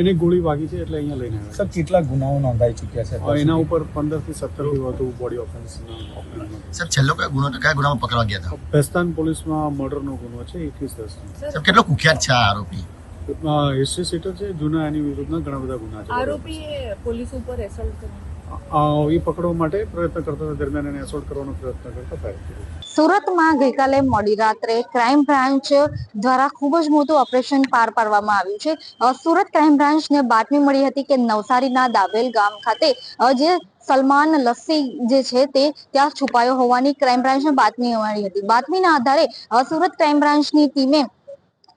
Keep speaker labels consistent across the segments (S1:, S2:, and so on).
S1: એને ગોળી વાગી છે એટલે અહીંયા લઈને આવ્યા
S2: સર કેટલા ગુનાઓ નોંધાઈ ચૂક્યા છે.
S1: એના ઉપર પંદરથી સત્તર વધુ બોડી ઓફેન્સ
S3: સર છેલ્લો કયા ગુનો કયા ગુનામાં પકડવા ગયા હતા?
S1: ભેસ્તાન પોલીસમાં મર્ડરનો ગુનો છે એકવીસ દસ
S3: સર કેટલો કુખ્યાત છે આ આરોપી?
S1: હિસ્ટ્રી સીટર છે જૂના એની વિરુદ્ધના ઘણા બધા ગુના છે.
S4: આરોપી પોલીસ ઉપર એસલ્ટ કર્યું.
S5: સુરતમાં ગઈકાલે મોડી રાત્રે ક્રાઇમ બ્રાન્ચ દ્વારા ખૂબ જ મોટું ઓપરેશન પાર પાડવામાં આવ્યું છે. સુરત ક્રાઇમ બ્રાન્ચને બાતમી મળી હતી કે નવસારીના દાભેલ ગામ ખાતે જે સલમાન લસ્સી જે છે તે ત્યાં છુપાયો હોવાની ક્રાઇમ બ્રાન્ચને બાતમી મળી હતી. બાતમીના આધારે સુરત ક્રાઇમ બ્રાન્ચની ટીમે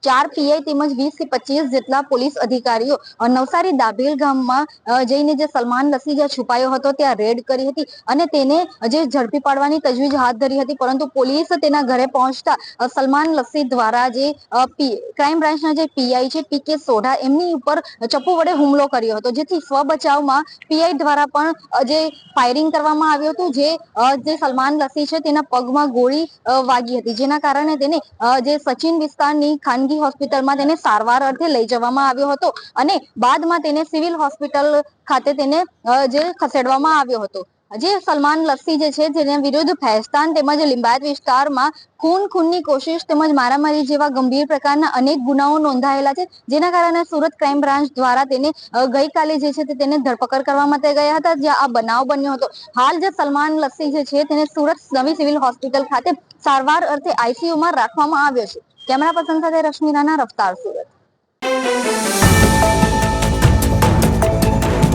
S5: ચાર પીઆઈ તેમજ વીસથી પચીસ જેટલા પોલીસ અધિકારીઓ નવસારી દાભેલ ગામમાં જઈને જે સલમાન લસ્સી જ્યાં છુપાયો હતો, ત્યાં રેડ કરી હતી અને તેને જે ઝડપી પાડવાની તજવીજ હાથ ધરી હતી, પરંતુ પોલીસ તેના ઘરે પહોંચતા સલમાન લસી દ્વારા જે ક્રાઇમ બ્રાન્ચના જે પીઆઈ છે, પી કે સોઢા, એમની ઉપર ચપ્પુ વડે હુમલો કર્યો હતો, જેથી સ્વ બચાવમાં પીઆઈ દ્વારા પણ જે ફાયરિંગ કરવામાં આવ્યું હતું, જે જે સલમાન લસી છે, તેના પગમાં ગોળી વાગી હતી, જેના કારણે તેને જે સચિન વિસ્તારની ખાનગી હોસ્પિટલમાં તેને સારવાર અર્થે લઈ જવામાં આવ્યો હતો અને બાદમાં તેને સિવિલ હોસ્પિટલ ખાતે તેને જે ખસેડવામાં આવ્યો હતો. જે સલમાન લસ્સી જે છે તેના વિરુદ્ધ ફેસ્તાન તેમજ લિંબાયત વિસ્તારમાં ખૂન ખૂનની કોશિશ તેમજ મારામારી જેવા ગંભીર પ્રકારના અનેક ગુનાઓ નોંધાયેલા છે, જેના કારણે સુરત ક્રાઇમ બ્રાન્ચ દ્વારા તેને ગઈકાલે જે છે તેને ધરપકડ કરવા માટે ગયા હતા, જ્યાં આ બનાવ બન્યો હતો. હાલ જે સલમાન લસ્સી જે છે તેને સુરત નવી સિવિલ હોસ્પિટલ ખાતે સારવાર અર્થે આઈસીયુમાં રાખવામાં આવ્યો છે. કેમેરા પર્સન સાથે રશ્મિ રાણા રફતાર સુરત.